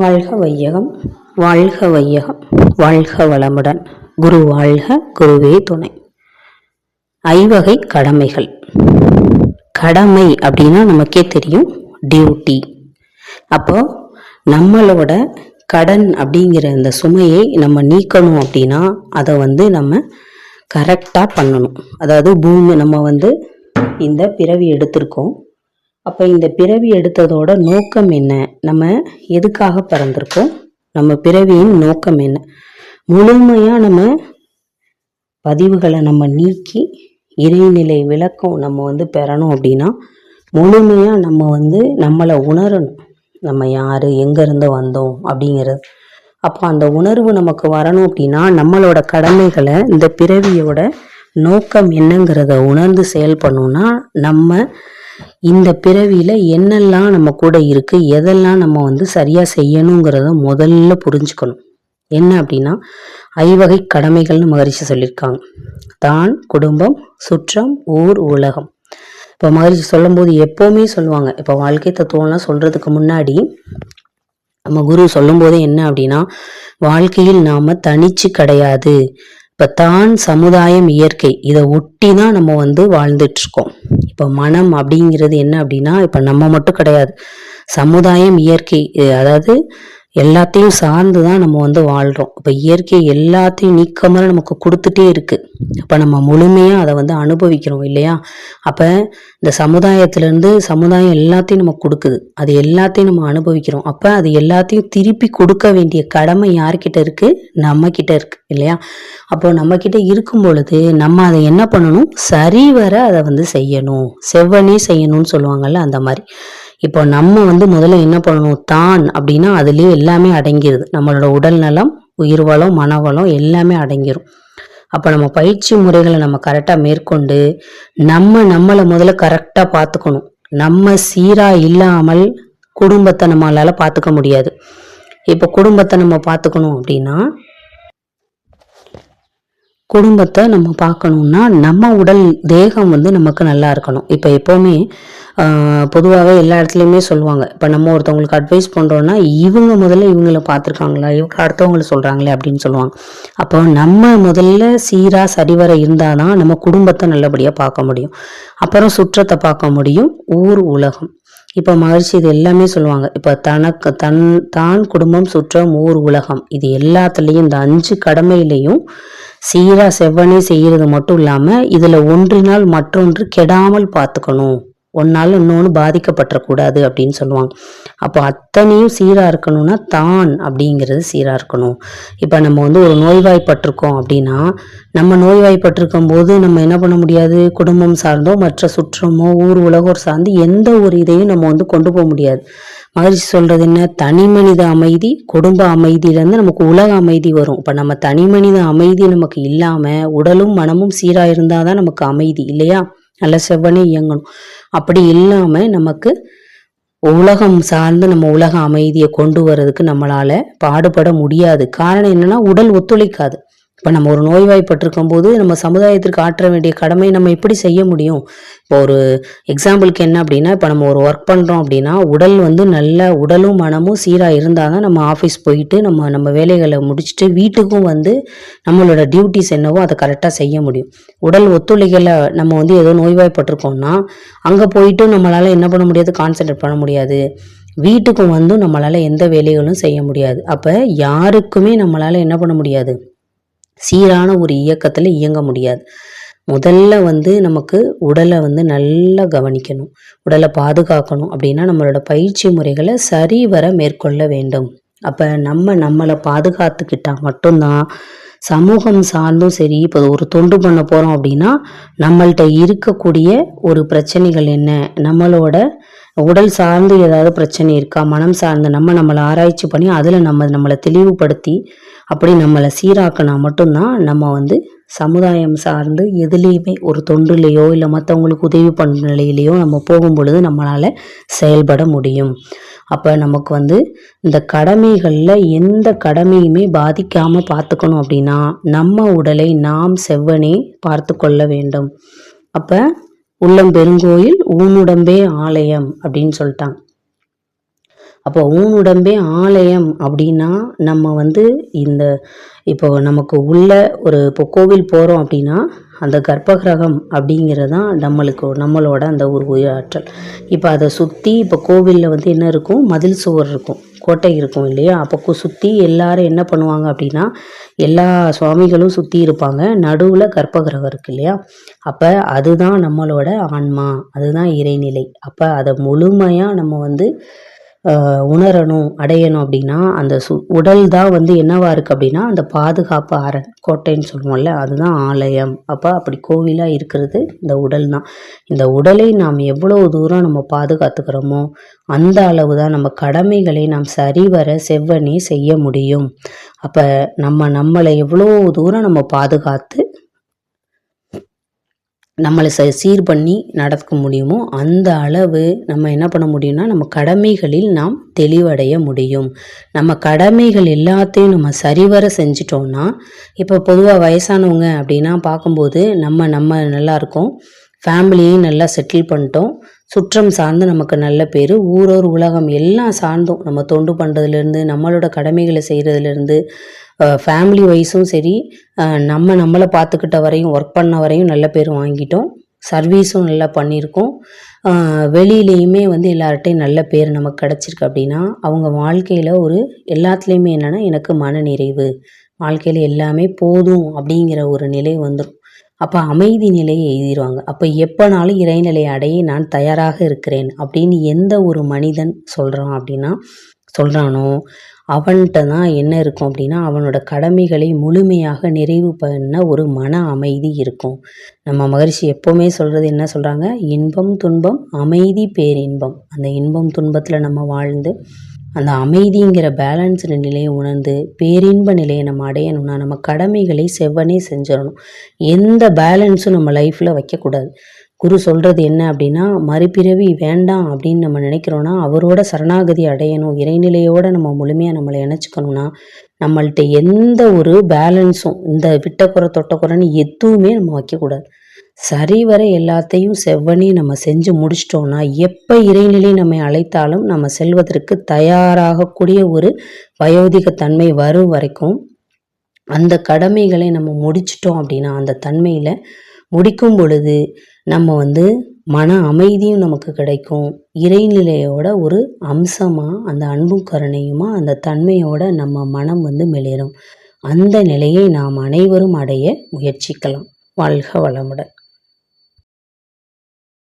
வாழ்க வையகம் வாழ்க வையகம் வாழ்க வளமுடன். குரு வாழ்க குருவே துணை. ஐவகை கடமைகள். கடமை அப்படின்னா நமக்கே தெரியும் டியூட்டி அப்போ நம்மளோட கடன் அப்படிங்கிற அந்த சுமையை நம்ம நீக்கணும் அப்படின்னா அதை வந்து நம்ம கரெக்டாக பண்ணணும். அதாவது பூமி நம்ம வந்து இந்த பிறவி எடுத்திருக்கோம். அப்போ இந்த பிறவி எடுத்ததோட நோக்கம் என்ன? நம்ம எதுக்காக பிறந்திருக்கோம்? நம்ம பிறவியின் நோக்கம் என்ன? முழுமையாக நம்ம பதிவுகளை நம்ம நீக்கி இறைநிலை விளக்கம் நம்ம வந்து பெறணும் அப்படின்னா முழுமையாக நம்ம வந்து நம்மளை உணரணும். நம்ம யார்? எங்கேருந்து வந்தோம்? அப்படிங்கிறது. அப்போ அந்த உணர்வு நமக்கு வரணும் அப்படின்னா நம்மளோட கடமைகளை இந்த பிறவியோட நோக்கம் என்னங்கிறத உணர்ந்து செயல்படணும்னா நம்ம இந்த பிறவியில் என்னெல்லாம் நம்ம கூட இருக்குது எதெல்லாம் நம்ம வந்து சரியாக செய்யணுங்கிறத முதல்ல புரிஞ்சுக்கணும். என்ன அப்படின்னா ஐவகை கடமைகள்னு மகரிஷி சொல்லியிருக்காங்க. தான் குடும்பம் சுற்றம் ஊர் உலகம். இப்போ மகரிஷி சொல்லும்போது எப்போவுமே சொல்லுவாங்க. இப்போ வாழ்க்கை தத்துவம்லாம் சொல்கிறதுக்கு முன்னாடி நம்ம குரு சொல்லும்போது என்ன அப்படின்னா வாழ்க்கையில் நாம் தனிச்சு கிடையாது. இப்போ தான் சமுதாயம் இயற்கை. இதை ஒட்டி தான் நம்ம வந்து வாழ்ந்துட்டு இருக்கோம் இப்போ மனம் அப்படிங்கிறது என்ன அப்படின்னா இப்போ நம்ம மட்டும் கிடையாது. சமுதாயம் இயற்கை. அதாவது எல்லாத்தையும் சார்ந்து தான் நம்ம வந்து வாழ்கிறோம் இப்போ இயற்கை எல்லாத்தையும் நீக்கமாக நமக்கு கொடுத்துட்டே இருக்குது அப்போ நம்ம முழுமையாக அதை வந்து அனுபவிக்கிறோம் இல்லையா? அப்போ இந்த சமுதாயத்திலேருந்து சமுதாயம் எல்லாத்தையும் நமக்கு கொடுக்குது. அது எல்லாத்தையும் நம்ம அனுபவிக்கிறோம். அப்போ அது எல்லாத்தையும் திருப்பி கொடுக்க வேண்டிய கடமை யார்கிட்ட இருக்குது நம்மக்கிட்ட இருக்குது இல்லையா? அப்போ நம்ம இருக்கும் பொழுது நம்ம அதை என்ன பண்ணணும்? சரிவர அதை வந்து செய்யணும். செவ்வனே செய்யணும்னு சொல்லுவாங்கள்ல அந்த மாதிரி. இப்போ நம்ம வந்து முதல்ல என்ன பண்ணணும்? தான் அப்படின்னா அதுலேயே எல்லாமே அடங்கிடுது நம்மளோட உடல் நலம் உயிர் வளம் மனவளம் எல்லாமே அடங்கிடும் அப்போ நம்ம பயிற்சி முறைகளை நம்ம கரெக்டாக மேற்கொண்டு நம்ம நம்மளை முதல்ல கரெக்டாக பார்த்துக்கணும். நம்ம சீராக இல்லாமல் குடும்பத்தை நம்மளால் பார்த்துக்க முடியாது. இப்போ குடும்பத்தை நம்ம பார்த்துக்கணும் அப்படின்னா குடும்பத்தை நம்ம பார்க்கணுன்னா நம்ம உடல் தேகம் வந்து நமக்கு நல்லா இருக்கணும். இப்போ எப்போவுமே பொதுவாகவே எல்லா இடத்துலையுமே சொல்லுவாங்க. இப்போ நம்ம ஒருத்தவங்களுக்கு அட்வைஸ் பண்ணுறோன்னா இவங்க முதல்ல இவங்கள பார்த்துருக்காங்களா? இவங்க அடுத்தவங்களை சொல்கிறாங்களே அப்படின்னு சொல்லுவாங்க. அப்போ நம்ம முதல்ல சீராக சரிவர இருந்தால் தான் நம்ம குடும்பத்தை நல்லபடியாக பார்க்க முடியும். அப்புறம் சுற்றத்தை பார்க்க முடியும். ஊர் உலகம். இப்போ மகிழ்ச்சி இது எல்லாமே சொல்லுவாங்க. இப்போ தனக்கு தன் தான் குடும்பம் சுற்றம் ஊர் உலகம். இது எல்லாத்துலேயும் இந்த அஞ்சு கடமையிலையும் சீராக செவ்வனே செய்கிறது மட்டும் இல்லாமல் இதில் ஒன்றினால் மற்றொன்று கெடாமல் பார்த்துக்கணும். ஒன்னால் இன்னொன்று பாதிக்கப்பட்டக்கூடாது அப்படின்னு சொல்லுவாங்க. அப்போ அத்தனையும் சீராக இருக்கணும்னா தான் அப்படிங்கிறது சீராக இருக்கணும். இப்போ நம்ம வந்து ஒரு நோய்வாய்ப்பட்டிருக்கோம் அப்படின்னா நம்ம நோய்வாய்ப்பட்டிருக்கும் போது நம்ம என்ன பண்ண முடியாது? குடும்பம் சார்ந்தோ மற்ற சுற்றமோ ஊர் உலகோர் சார்ந்து எந்த ஒரு இதையும் நம்ம வந்து கொண்டு போக முடியாது. மகிழ்ச்சி சொல்கிறது என்ன? தனி மனித அமைதி குடும்ப அமைதியிலேருந்து நமக்கு உலக அமைதி வரும். இப்போ நம்ம தனி மனித அமைதி நமக்கு இல்லாமல் உடலும் மனமும் சீராக இருந்தால் தான் நமக்கு அமைதி இல்லையா? நல்ல செவ்வனே இயங்கணும். அப்படி இல்லாமல் நமக்கு உலகம் சார்ந்து நம்ம உலக அமைதியை கொண்டு வர்றதுக்கு நம்மளால் பாடுபட முடியாது. காரணம் என்னென்னா உடல் ஒத்துழைக்காது. இப்போ நம்ம ஒரு நோய்வாய்ப்பட்டிருக்கும் போது நம்ம சமுதாயத்திற்கு ஆற்ற வேண்டிய கடமை நம்ம எப்படி செய்ய முடியும்? இப்போ ஒரு எக்ஸாம்பிளுக்கு என்ன அப்படின்னா இப்போ நம்ம ஒரு ஒர்க் பண்ணுறோம் அப்படின்னா உடல் வந்து நல்ல உடலும் மனமும் சீராக இருந்தால் தான் நம்ம ஆஃபீஸ் போயிட்டு நம்ம நம்ம வேலைகளை முடிச்சுட்டு வீட்டுக்கும் வந்து நம்மளோட டியூட்டிஸ் என்னவோ அதை கரெக்டாக செய்ய முடியும். உடல் ஒத்துழைகளை நம்ம வந்து ஏதோ நோய்வாய்ப்பட்டிருக்கோம்னா அங்கே போயிட்டு நம்மளால் என்ன பண்ண முடியாது? கான்சென்ட்ரேட் பண்ண முடியாது. வீட்டுக்கும் வந்து நம்மளால் எந்த வேலைகளும் செய்ய முடியாது. அப்போ யாருக்குமே நம்மளால் என்ன பண்ண முடியாது? சீரான ஒரு இயக்கத்தில் இயங்க முடியாது. முதல்ல வந்து நமக்கு உடலை வந்து நல்லா கவனிக்கணும். உடலை பாதுகாக்கணும் அப்படின்னா நம்மளோட பயிற்சி முறைகளை சரிவர மேற்கொள்ள வேண்டும். அப்போ நம்ம நம்மளை பாதுகாத்துக்கிட்டால் மட்டும்தான் சமூகம் சார்ந்தும் சரி இப்போ ஒரு தொண்டு பண்ண போகிறோம் அப்படின்னா நம்மள்கிட்ட இருக்கக்கூடிய ஒரு பிரச்சனைகள் என்ன? நம்மளோட உடல் சார்ந்து ஏதாவது பிரச்சனை இருக்கா? மனம் சார்ந்து நம்ம நம்மளை ஆராய்ச்சி பண்ணி அதில் நம்ம நம்மளை தெளிவுபடுத்தி அப்படி நம்மளை சீராக்கினா மட்டும்தான் நம்ம வந்து சமுதாயம் சார்ந்து எதுலேயுமே ஒரு தொண்டுலேயோ இல்லை மற்றவங்களுக்கு உதவி பண்ணுற நிலையிலையோ நம்ம போகும் பொழுது நம்மளால் செயல்பட முடியும். அப்போ நமக்கு வந்து இந்த கடமைகளில் எந்த கடமையுமே பாதிக்காமல் பார்த்துக்கணும் அப்படின்னா நம்ம உடலை நாம் செவ்வனே பார்த்து கொள்ள வேண்டும். அப்போ உள்ளம் பெருங்கோயில் ஊனுடம்பே ஆலயம் அப்படின்னு சொல்லிட்டாங்க. அப்போ ஊனுடம்பே ஆலயம் அப்படின்னா நம்ம வந்து இந்த இப்போ நமக்கு உள்ள ஒரு இப்போ கோவில் போகிறோம் அப்படின்னா அந்த கர்ப்பகிரகம் அப்படிங்கிறது தான் நம்மளுக்கு நம்மளோட அந்த ஒரு உயிராற்றல். இப்போ அதை சுற்றி இப்போ கோவிலில் வந்து என்ன இருக்கும்? மதில் சுவர் இருக்கும். கோட்டை இருக்கும் இல்லையா? அப்போ சுற்றி எல்லாரும் என்ன பண்ணுவாங்க அப்படின்னா எல்லா சுவாமிகளும் சுற்றி இருப்பாங்க. நடுவில் கர்ப்பகிரகம் இருக்கு இல்லையா? அப்போ அதுதான் நம்மளோட ஆன்மா. அதுதான் இறைநிலை. அப்போ அதை முழுமையாக நம்ம வந்து உணரணும் அடையணும் அப்படின்னா அந்த சு உடல் தான் வந்து என்னவா இருக்குது அப்படின்னா அந்த பாதுகாப்பு அரண் கோட்டைன்னு சொல்லுவோம்ல அதுதான் ஆலயம். அப்போ அப்படி கோவிலாக இருக்கிறது இந்த உடல் தான். இந்த உடலை நாம் எவ்வளோ தூரம் நம்ம பாதுகாத்துக்கிறோமோ அந்த அளவு தான் நம்ம கடமைகளை நாம் சரிவர செவ்வனே செய்ய முடியும். அப்போ நம்ம நம்மளை எவ்வளோ தூரம் நம்ம பாதுகாத்து நம்மளை ச சீர் பண்ணி நடக்க முடியுமோ அந்த அளவு நம்ம என்ன பண்ண முடியும்னா நம்ம கடமைகளில் நாம் தெளிவடைய முடியும். நம்ம கடமைகள் எல்லாத்தையும் நம்ம சரிவர செஞ்சிட்டோம்னா இப்போ பொதுவாக வயசானவங்க அப்படின்னா பார்க்கும்போது நம்ம நம்ம நல்லா இருக்கோம். ஃபேமிலியையும் நல்லா செட்டில் பண்ணிட்டோம். சுற்றம் சார்ந்து நமக்கு நல்ல பேர். ஊரோர் உலகம் எல்லாம் சார்ந்தும் நம்ம தொண்டு பண்ணுறதுலேருந்து நம்மளோட கடமைகளை செய்கிறதுலேருந்து ஃபேமிலி வைஸும் சரி நம்ம நம்மளை பார்த்துக்கிட்ட வரையும் ஒர்க் பண்ண வரையும் நல்ல பேர் வாங்கிட்டோம். சர்வீஸும் நல்லா பண்ணியிருக்கோம். வெளியிலையுமே வந்து எல்லார்ட்டையும் நல்ல பேர் நமக்கு கிடச்சிருக்கு அப்படின்னா அவங்க வாழ்க்கையில் ஒரு எல்லாத்துலேயுமே என்னென்னா எனக்கு மன நிறைவு வாழ்க்கையில் எல்லாமே போதும் அப்படிங்கிற ஒரு நிலை வந்துடும் அப்போ அமைதி நிலையை எழுதிடுவாங்க அப்போ எப்போனாலும் இறைநிலையை அடைய நான் தயாராக இருக்கிறேன் அப்படின்னு எந்த ஒரு மனிதன் சொல்கிறான் அப்படின்னா சொல்கிறானோ அவன்கிட்ட தான் என்ன இருக்கும் அப்படின்னா அவனோட கடமைகளை முழுமையாக நிறைவு பண்ண ஒரு மன அமைதி இருக்கும். நம்ம மகரிஷி எப்போவுமே சொல்கிறது என்ன சொல்கிறாங்க இன்பம் துன்பம் அமைதி பேரின்பம். அந்த இன்பம் துன்பத்தில் நம்ம வாழ்ந்து அந்த அமைதிங்கிற பேலன்ஸ்டு நிலையை உணர்ந்து பேரின்ப நிலையை நம்ம அடையணும்னா நம்ம கடமைகளை செவ்வனே செஞ்சிடணும். எந்த பேலன்ஸும் நம்ம லைஃப்பில் வைக்கக்கூடாது. குரு சொல்கிறது என்ன அப்படின்னா மறுபிறவி வேண்டாம் அப்படின்னு நம்ம நினைக்கிறோன்னா அவரோட சரணாகதி அடையணும் இறைநிலையோடு நம்ம முழுமையாக நம்மளை இணைச்சிக்கணும்னா நம்மள்ட்ட எந்த ஒரு பேலன்ஸும் இந்த விட்டக்குறை தொட்டக்குறைன்னு எதுவுமே நம்ம வைக்கக்கூடாது. சரிவர எல்லாத்தையும் செவ்வனே நம்ம செஞ்சு முடிச்சிட்டோம்னா எப்போ இறைநிலை நம்மை அழைத்தாலும் நம்ம செல்வதற்கு தயாராகக்கூடிய ஒரு வயோதிக தன்மை வரும் வரைக்கும் அந்த கடமைகளை நம்ம முடிச்சிட்டோம் அப்படின்னா அந்த தன்மையில் முடிக்கும் பொழுது நம்ம வந்து மன அமைதியும் நமக்கு கிடைக்கும். இறைநிலையோட ஒரு அம்சமாக அந்த அன்பும் கருணையுமா அந்த தன்மையோட நம்ம மனம் வந்து மெளிரும். அந்த நிலையை நாம் அனைவரும் அடைய முயற்சிக்கலாம். வாழ்க வளமுடன்.